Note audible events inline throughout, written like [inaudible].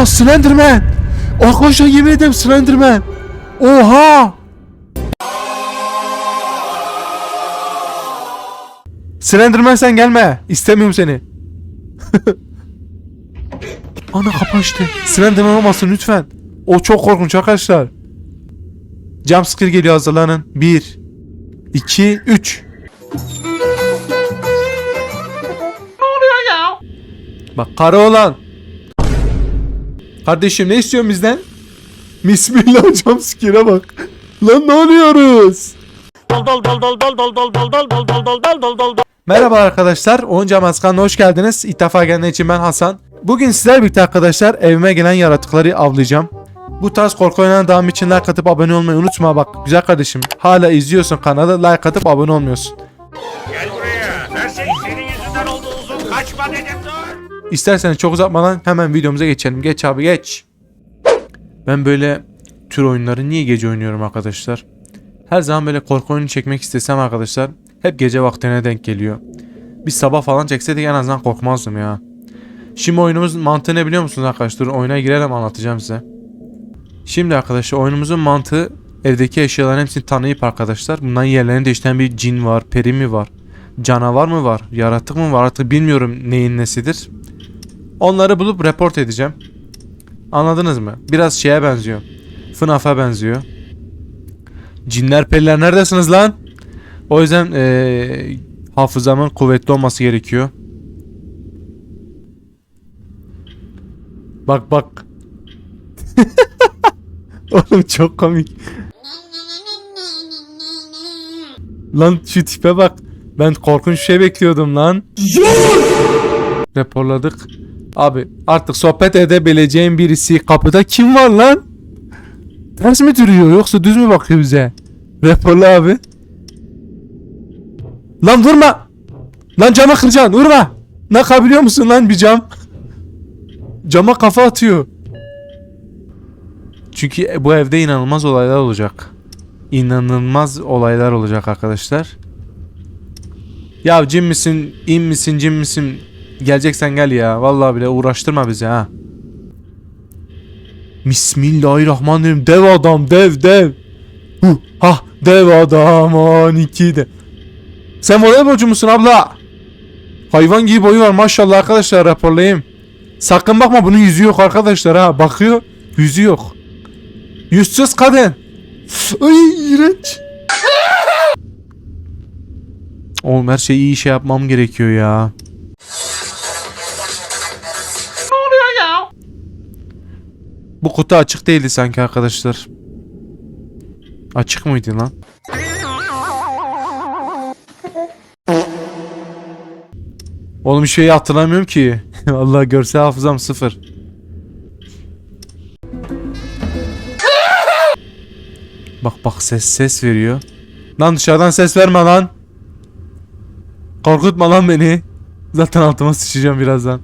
Oha Slenderman. Arkadaşlar yemin ederim Slenderman. Oha. Slenderman sen gelme. İstemiyorum seni. [laughs] Ana kapı açtı. Slenderman olmasın lütfen. O çok korkunç arkadaşlar. Jumpscare geliyor hazırlanın. 1 2 3 Bak karı olan. Kardeşim ne istiyorsun bizden? Bismillah jumpscare'a bak. Lan ne oluyoruz? Merhaba arkadaşlar. Onca Maskan'la hoş geldiniz. İlk defa gelenler için ben Hasan. Bugün sizler birlikte arkadaşlar evime gelen yaratıkları avlayacağım. Bu tarz korku oyunlarına devam için like atıp abone olmayı unutma bak. Güzel kardeşim. Hala izliyorsun kanalı like atıp abone olmuyorsun. Gel buraya. Her şey senin yüzünden oldu uzun. Kaçma dedim. İsterseniz çok uzatmadan hemen videomuza geçelim. Geç abi geç. Ben böyle tür oyunları niye gece oynuyorum arkadaşlar? Her zaman böyle korku oyunu çekmek istesem arkadaşlar hep gece vaktine denk geliyor. Bir sabah falan çekseydik en azından korkmazdım ya. Şimdi oyunumuz mantığı ne biliyor musunuz arkadaşlar? Oyuna girelim anlatacağım size. Şimdi arkadaşlar oyunumuzun mantığı evdeki eşyaların hepsini tanıyıp arkadaşlar bunların yerlerini değiştiren bir cin var, peri mi var, canavar mı var, yaratık mı var artık bilmiyorum neyin nesidir. Onları bulup report edeceğim. Anladınız mı? Biraz şeye benziyor. FNAF'a benziyor. Cinler periler neredesiniz lan? O yüzden eee, hafızamın kuvvetli olması gerekiyor. Bak bak. [laughs] Oğlum çok komik. Lan şu tipe bak. Ben korkunç şey bekliyordum lan. Raporladık. Abi artık sohbet edebileceğim birisi kapıda kim var lan? Ters mi duruyor yoksa düz mü bakıyor bize? Raporla abi. Lan vurma. Lan cama kıracaksın vurma. Ne kabiliyor musun lan bir cam? Cama kafa atıyor. Çünkü bu evde inanılmaz olaylar olacak. İnanılmaz olaylar olacak arkadaşlar. Ya cin misin, in misin, cin misin? Geleceksen gel ya. Vallahi bile uğraştırma bizi ha. Bismillahirrahmanirrahim. Dev adam, dev, dev. Huh, ha, dev adam 12 de. Sen voleybolcu musun abla? Hayvan gibi boyu var maşallah arkadaşlar raporlayayım. Sakın bakma bunun yüzü yok arkadaşlar ha. Bakıyor, yüzü yok. Yüzsüz kadın. Ay iğrenç. Oğlum her şeyi iyi şey yapmam gerekiyor ya. Bu kutu açık değildi sanki arkadaşlar. Açık mıydı lan? Oğlum şeyi hatırlamıyorum ki. [laughs] Allah görsel hafızam sıfır. Bak bak ses ses veriyor. Lan dışarıdan ses verme lan. Korkutma lan beni. Zaten altıma sıçacağım birazdan.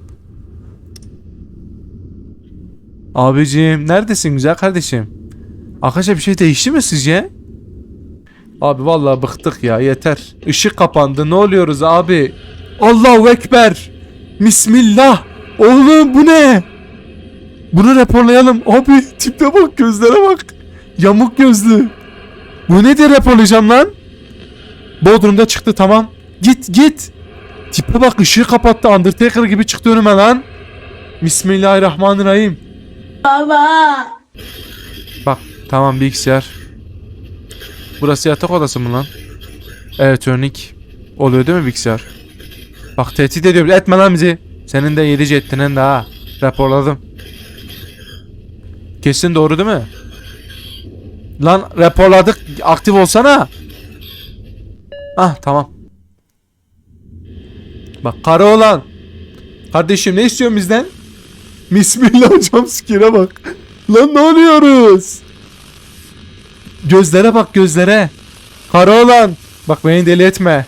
Abicim neredesin güzel kardeşim? Arkadaşlar bir şey değişti mi sizce? Abi vallahi bıktık ya yeter. Işık kapandı ne oluyoruz abi? Allahu Ekber. Bismillah. Oğlum bu ne? Bunu raporlayalım. Abi tipe bak gözlere bak. Yamuk gözlü. Bu nedir raporlayacağım lan? Bodrum'da çıktı tamam. Git git. Tipe bak ışığı kapattı. Undertaker gibi çıktı önüme lan. Bismillahirrahmanirrahim. Baba. Bak tamam bilgisayar. Burası yatak odası mı lan? Elektronik. Oluyor değil mi bilgisayar? Bak tehdit ediyor. Etme lan bizi. Senin de yedi cettinin de ha. Raporladım. Kesin doğru değil mi? Lan raporladık. Aktif olsana. Ah tamam. Bak karı olan. Kardeşim ne istiyorsun bizden? Bismillah sikire bak. Lan ne oluyoruz? Gözlere bak gözlere. Kara olan. Bak beni deli etme.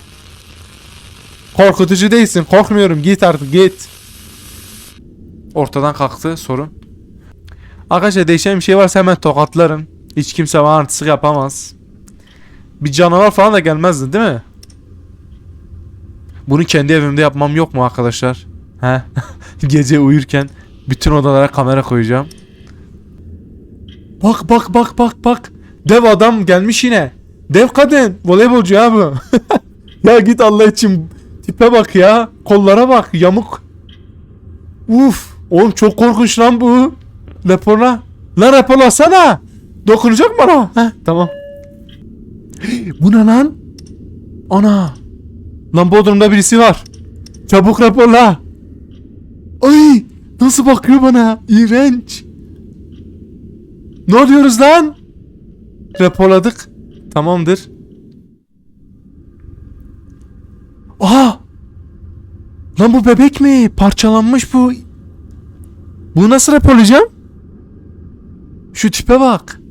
Korkutucu değilsin. Korkmuyorum. Git artık git. Ortadan kalktı sorun. Arkadaşlar değişen bir şey varsa hemen tokatlarım. Hiç kimse bana artistik yapamaz. Bir canavar falan da gelmezdi değil mi? Bunu kendi evimde yapmam yok mu arkadaşlar? He? [laughs] Gece uyurken Bütün odalara kamera koyacağım. Bak bak bak bak bak. Dev adam gelmiş yine. Dev kadın. Voleybolcu ya bu. [laughs] ya git Allah için. Tipe bak ya. Kollara bak. Yamuk. Uf. Oğlum çok korkunç lan bu. Raporla. Lan raporlasana. Dokunacak bana. Heh, tamam. [gasps] bu ne lan? Ana. Lan Bodrum'da birisi var. Çabuk raporla. Ay nasıl bakıyor bana? İğrenç. Ne oluyoruz lan? Raporladık. Tamamdır. Aha! Lan bu bebek mi? Parçalanmış bu. Bu nasıl raporlayacağım? Şu tipe bak.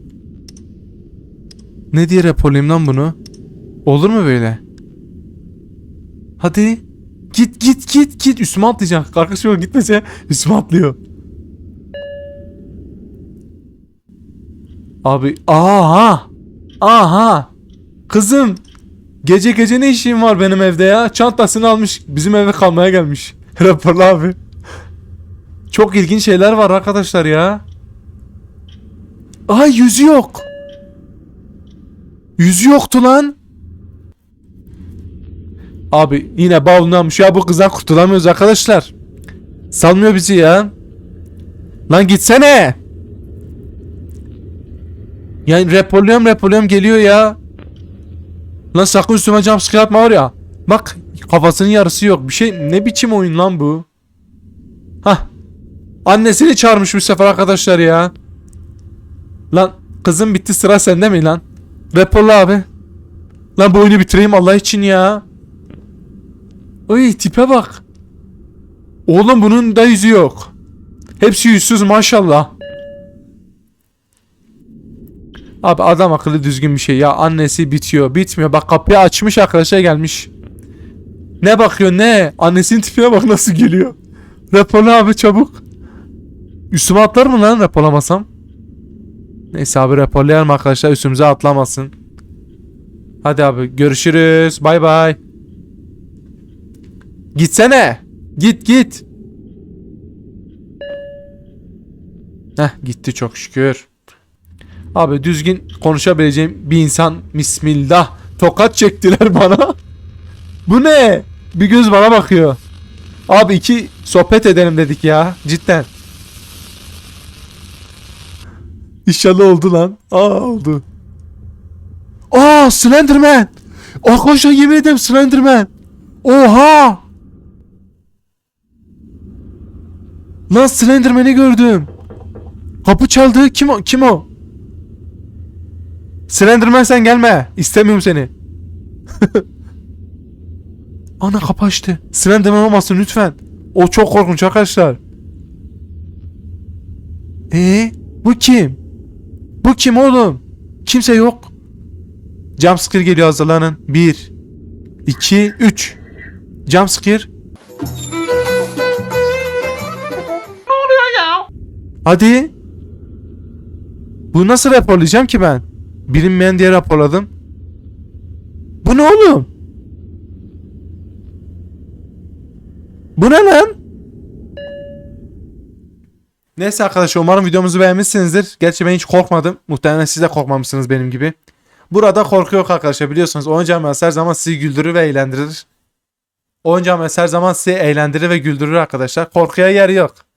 Ne diye raporlayayım lan bunu? Olur mu böyle? Hadi. Git git git git. Üstüme atlayacak. Arkadaşım gitmese üstüme atlıyor. Abi aha. Aha. Kızım. Gece gece ne işin var benim evde ya? Çantasını almış bizim eve kalmaya gelmiş. [laughs] Raporlu abi. Çok ilginç şeyler var arkadaşlar ya. Ay yüzü yok. Yüzü yoktu lan. Abi yine bavullanmış ya bu kızdan kurtulamıyoruz arkadaşlar. Salmıyor bizi ya. Lan gitsene. Yani repoluyorum repoluyorum geliyor ya. Lan sakın üstüme jumpscare atma var ya. Bak kafasının yarısı yok. Bir şey ne biçim oyun lan bu? Hah. Annesini çağırmış bu sefer arkadaşlar ya. Lan kızım bitti sıra sende mi lan? Repolu abi. Lan bu oyunu bitireyim Allah için ya. Ay tipe bak. Oğlum bunun da yüzü yok. Hepsi yüzsüz maşallah. Abi adam akıllı düzgün bir şey ya. Annesi bitiyor. Bitmiyor. Bak kapıyı açmış arkadaşa gelmiş. Ne bakıyor ne? Annesinin tipine bak nasıl geliyor. Raporla abi çabuk. Üstüme atlar mı lan raporlamasam? Neyse abi raporlayalım arkadaşlar üstümüze atlamasın. Hadi abi görüşürüz. Bay bay. Gitsene. Git git. Heh gitti çok şükür. Abi düzgün konuşabileceğim bir insan Bismillah. Tokat çektiler [laughs] bana. Bu ne? Bir göz bana bakıyor. Abi iki sohbet edelim dedik ya. Cidden. İnşallah oldu lan. Aa oldu. Aa Slenderman. Arkadaşlar yemin ederim Slenderman. Oha. Lan Slenderman'i gördüm. Kapı çaldı. Kim o? Kim o? Slenderman sen gelme. İstemiyorum seni. [laughs] Ana kapı açtı. Slenderman olmasın lütfen. O çok korkunç arkadaşlar. Ee, bu kim? Bu kim oğlum? Kimse yok. Jumpscare geliyor hazırlanın. 1 2 3 Jumpscare. Hadi. Bu nasıl raporlayacağım ki ben? Bilinmeyen diye raporladım. Bu ne oğlum? Bu ne lan? Neyse arkadaşlar umarım videomuzu beğenmişsinizdir. Gerçi ben hiç korkmadım. Muhtemelen siz de korkmamışsınız benim gibi. Burada korku yok arkadaşlar biliyorsunuz. Oyuncağımız her zaman sizi güldürür ve eğlendirir. Oyuncağımız her zaman sizi eğlendirir ve güldürür arkadaşlar. Korkuya yer yok.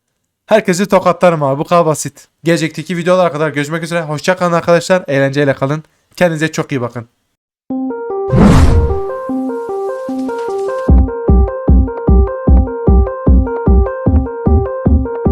Herkesi tokatlarım abi bu kadar basit. Gelecekteki videolara kadar görüşmek üzere. Hoşça kalın arkadaşlar. Eğlenceyle kalın. Kendinize çok iyi bakın.